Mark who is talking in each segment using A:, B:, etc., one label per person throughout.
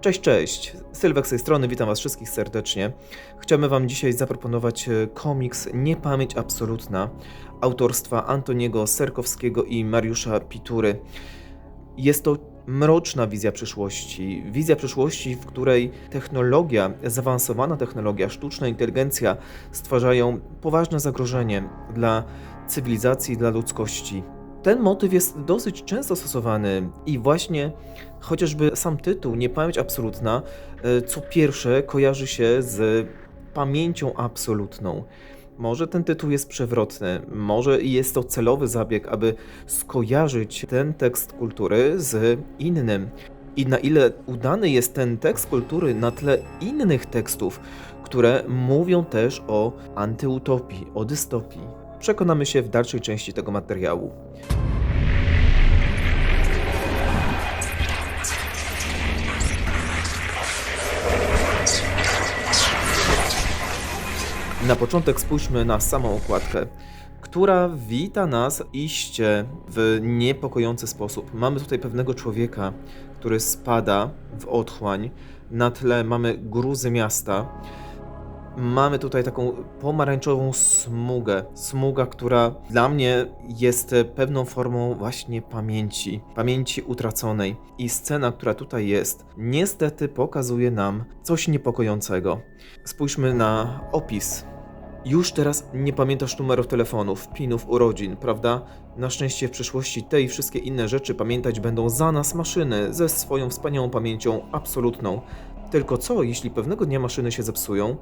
A: Cześć, cześć. Sylwek z tej strony, witam Was wszystkich serdecznie. Chciałbym Wam dzisiaj zaproponować e, komiks Niepamięć Absolutna autorstwa Antoniego Serkowskiego i Mariusza Pitury. Jest to mroczna wizja przyszłości. Wizja przyszłości, w której technologia, zaawansowana technologia, sztuczna inteligencja stwarzają poważne zagrożenie dla cywilizacji, dla ludzkości. Ten motyw jest dosyć często stosowany i właśnie chociażby sam tytuł Niepamięć Absolutna e, co pierwsze kojarzy się z pamięcią absolutną. Może ten tytuł jest przewrotny, może jest to celowy zabieg, aby skojarzyć ten tekst kultury z innym. I na ile udany jest ten tekst kultury na tle innych tekstów, które mówią też o antyutopii, o dystopii. Przekonamy się w dalszej części tego materiału. Na początek spójrzmy na samą okładkę, która wita nas iście w niepokojący sposób. Mamy tutaj pewnego człowieka, który spada w otchłań. Na tle mamy gruzy miasta. Mamy tutaj taką pomarańczową smugę. Smuga, która dla mnie jest pewną formą właśnie pamięci, pamięci utraconej. I scena, która tutaj jest, niestety pokazuje nam coś niepokojącego. Spójrzmy na opis. Już teraz nie pamiętasz numerów telefonów, pinów urodzin, prawda? Na szczęście w przyszłości te i wszystkie inne rzeczy pamiętać będą za nas maszyny ze swoją wspaniałą pamięcią absolutną. Tylko co, jeśli pewnego dnia maszyny się zepsują?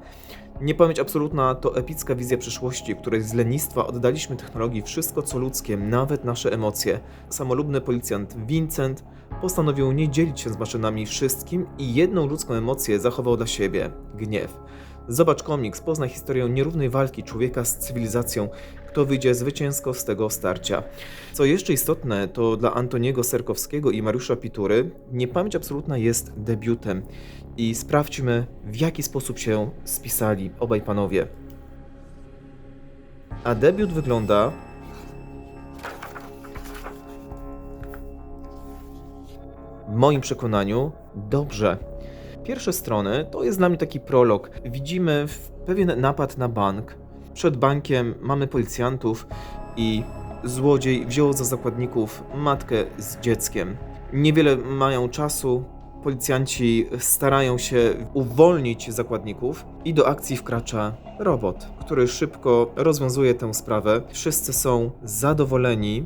A: Niepamięć absolutna to epicka wizja przyszłości, której z lenistwa oddaliśmy technologii wszystko co ludzkie, nawet nasze emocje. Samolubny policjant Vincent postanowił nie dzielić się z maszynami wszystkim i jedną ludzką emocję zachował dla siebie gniew. Zobacz komiks, poznaj historię nierównej walki człowieka z cywilizacją, kto wyjdzie zwycięsko z tego starcia. Co jeszcze istotne, to dla Antoniego Serkowskiego i Mariusza Pitury Niepamięć Absolutna jest debiutem. I sprawdźmy, w jaki sposób się spisali obaj panowie. A debiut wygląda w moim przekonaniu dobrze. Pierwsze strony to jest dla mnie taki prolog. Widzimy pewien napad na bank. Przed bankiem mamy policjantów i złodziej wziął za zakładników matkę z dzieckiem. Niewiele mają czasu. Policjanci starają się uwolnić zakładników i do akcji wkracza robot, który szybko rozwiązuje tę sprawę. Wszyscy są zadowoleni.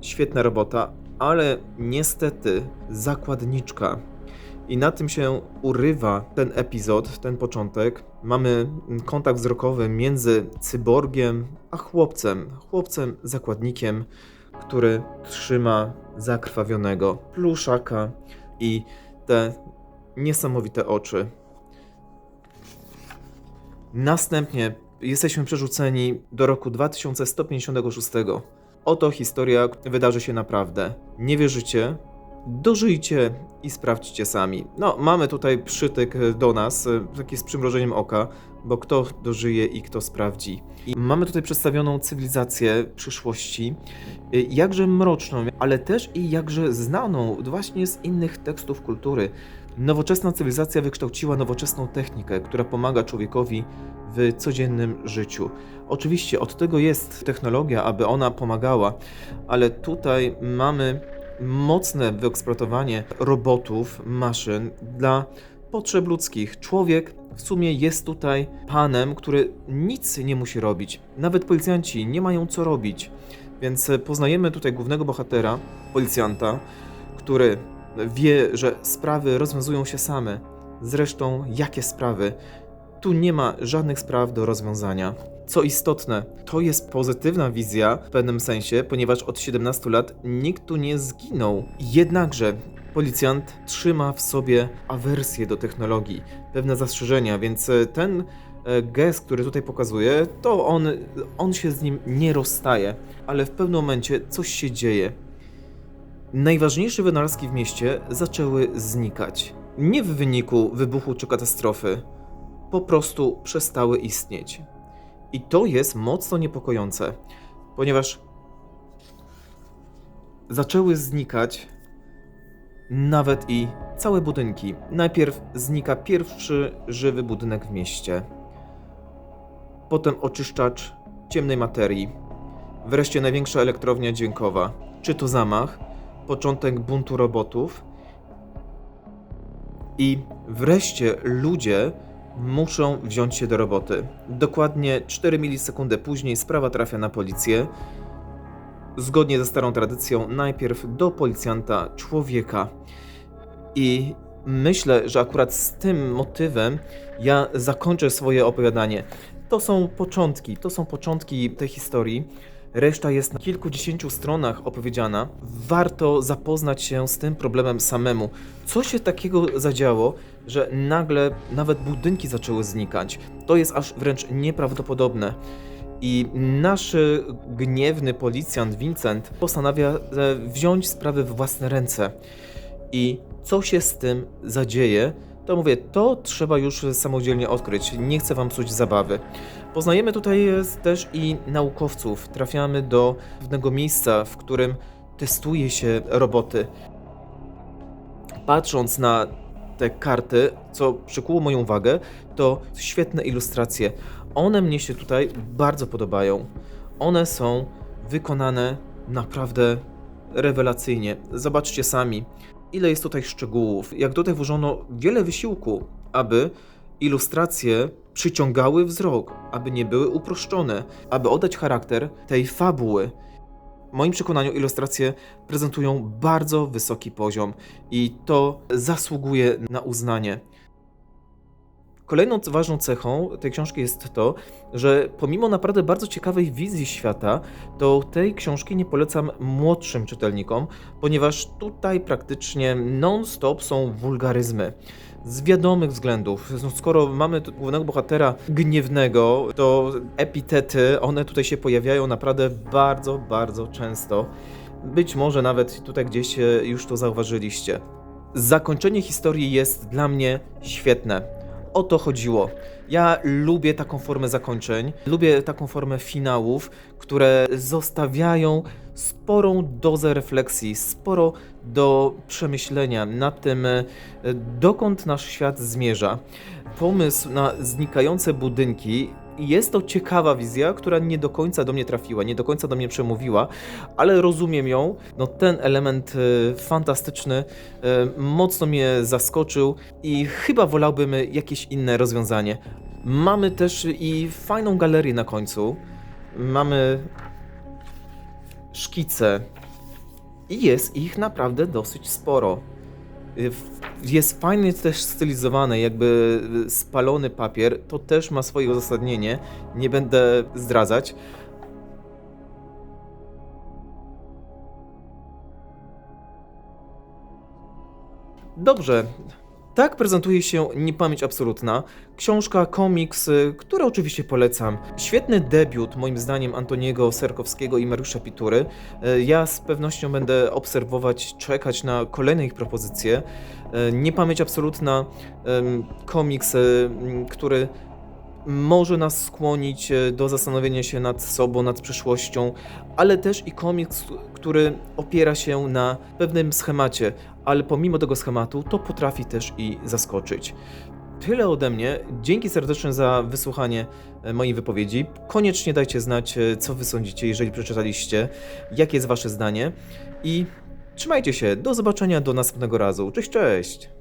A: Świetna robota, ale niestety zakładniczka i na tym się urywa ten epizod, ten początek. Mamy kontakt wzrokowy między cyborgiem a chłopcem, chłopcem zakładnikiem, który trzyma zakrwawionego pluszaka i te niesamowite oczy. Następnie jesteśmy przerzuceni do roku 2156. Oto historia wydarzy się naprawdę. Nie wierzycie? Dożyjcie i sprawdźcie sami. No, mamy tutaj przytyk do nas, e, taki z przymrożeniem oka, bo kto dożyje i kto sprawdzi. I mamy tutaj przedstawioną cywilizację przyszłości, e, jakże mroczną, ale też i jakże znaną właśnie z innych tekstów kultury. Nowoczesna cywilizacja wykształciła nowoczesną technikę, która pomaga człowiekowi w codziennym życiu. Oczywiście od tego jest technologia, aby ona pomagała, ale tutaj mamy mocne wyeksploatowanie robotów, maszyn dla potrzeb ludzkich. Człowiek w sumie jest tutaj panem, który nic nie musi robić. Nawet policjanci nie mają co robić. Więc poznajemy tutaj głównego bohatera, policjanta, który wie, że sprawy rozwiązują się same. Zresztą, jakie sprawy? Tu nie ma żadnych spraw do rozwiązania. Co istotne, to jest pozytywna wizja w pewnym sensie, ponieważ od 17 lat nikt tu nie zginął. Jednakże policjant trzyma w sobie awersję do technologii, pewne zastrzeżenia, więc e, ten e, gest, który tutaj pokazuje, to on, on się z nim nie rozstaje, ale w pewnym momencie coś się dzieje. Najważniejsze wynalazki w mieście zaczęły znikać. Nie w wyniku wybuchu czy katastrofy, po prostu przestały istnieć. I to jest mocno niepokojące, ponieważ zaczęły znikać nawet i całe budynki. Najpierw znika pierwszy żywy budynek w mieście. Potem oczyszczacz ciemnej materii. Wreszcie największa elektrownia dźwiękowa. Czy to zamach, początek buntu robotów. I wreszcie ludzie muszą wziąć się do roboty. Dokładnie 4 milisekundy później sprawa trafia na policję. Zgodnie ze starą tradycją, najpierw do policjanta człowieka. I myślę, że akurat z tym motywem ja zakończę swoje opowiadanie. To są początki, to są początki tej historii. Reszta jest na kilkudziesięciu stronach opowiedziana. Warto zapoznać się z tym problemem samemu. Co się takiego zadziało, że nagle nawet budynki zaczęły znikać? To jest aż wręcz nieprawdopodobne. I nasz gniewny policjant Vincent postanawia e, wziąć sprawę w własne ręce. I co się z tym zadzieje, to mówię, to trzeba już samodzielnie odkryć. Nie chcę wam psuć zabawy. Poznajemy tutaj e, też i naukowców. Trafiamy do pewnego miejsca, w którym testuje się roboty. Patrząc na te karty, co przykuło moją uwagę, to świetne ilustracje. One mnie się tutaj bardzo podobają. One są wykonane naprawdę rewelacyjnie. Zobaczcie sami, ile jest tutaj szczegółów, jak tutaj włożono wiele wysiłku, aby ilustracje przyciągały wzrok, aby nie były uproszczone, aby oddać charakter tej fabuły. W moim przekonaniu ilustracje prezentują bardzo wysoki poziom i to zasługuje na uznanie. Kolejną ważną cechą tej książki jest to, że pomimo naprawdę bardzo ciekawej wizji świata, to tej książki nie polecam młodszym czytelnikom, ponieważ tutaj praktycznie non-stop są wulgaryzmy. Z wiadomych względów. No, skoro mamy głównego bohatera gniewnego, to epitety, one tutaj się pojawiają naprawdę bardzo, bardzo często. Być może nawet tutaj gdzieś e, już to zauważyliście. Zakończenie historii jest dla mnie świetne. O to chodziło. Ja lubię taką formę zakończeń, lubię taką formę finałów, które zostawiają sporą dozę refleksji, sporo do przemyślenia nad tym, e, dokąd nasz świat zmierza. Pomysł na znikające budynki jest to ciekawa wizja, która nie do końca do mnie trafiła, nie do końca do mnie przemówiła, ale rozumiem ją. No, ten element e, fantastyczny e, mocno mnie zaskoczył i chyba wolałbym jakieś inne rozwiązanie. Mamy też i fajną galerię na końcu. Mamy szkice i jest ich naprawdę dosyć sporo. Y, Jest fajnie też stylizowane, jakby y, spalony papier. To też ma swoje uzasadnienie. Nie będę zdradzać. Dobrze. Tak prezentuje się Niepamięć Absolutna. Książka, komiks, y, który oczywiście polecam. Świetny debiut, moim zdaniem, Antoniego Serkowskiego i Mariusza Pitury. Y, Ja z pewnością będę obserwować, czekać na kolejne ich propozycje. Y, Niepamięć Absolutna, komiks, który może nas skłonić e, do zastanowienia się nad sobą, nad przyszłością, ale też i komiks, który opiera się na pewnym schemacie, ale pomimo tego schematu to potrafi też i zaskoczyć. Tyle ode mnie. Dzięki serdecznie za wysłuchanie e, mojej wypowiedzi. Koniecznie dajcie znać, e, co wy sądzicie, jeżeli przeczytaliście, jakie jest wasze zdanie i trzymajcie się. Do zobaczenia do następnego razu. Cześć, cześć!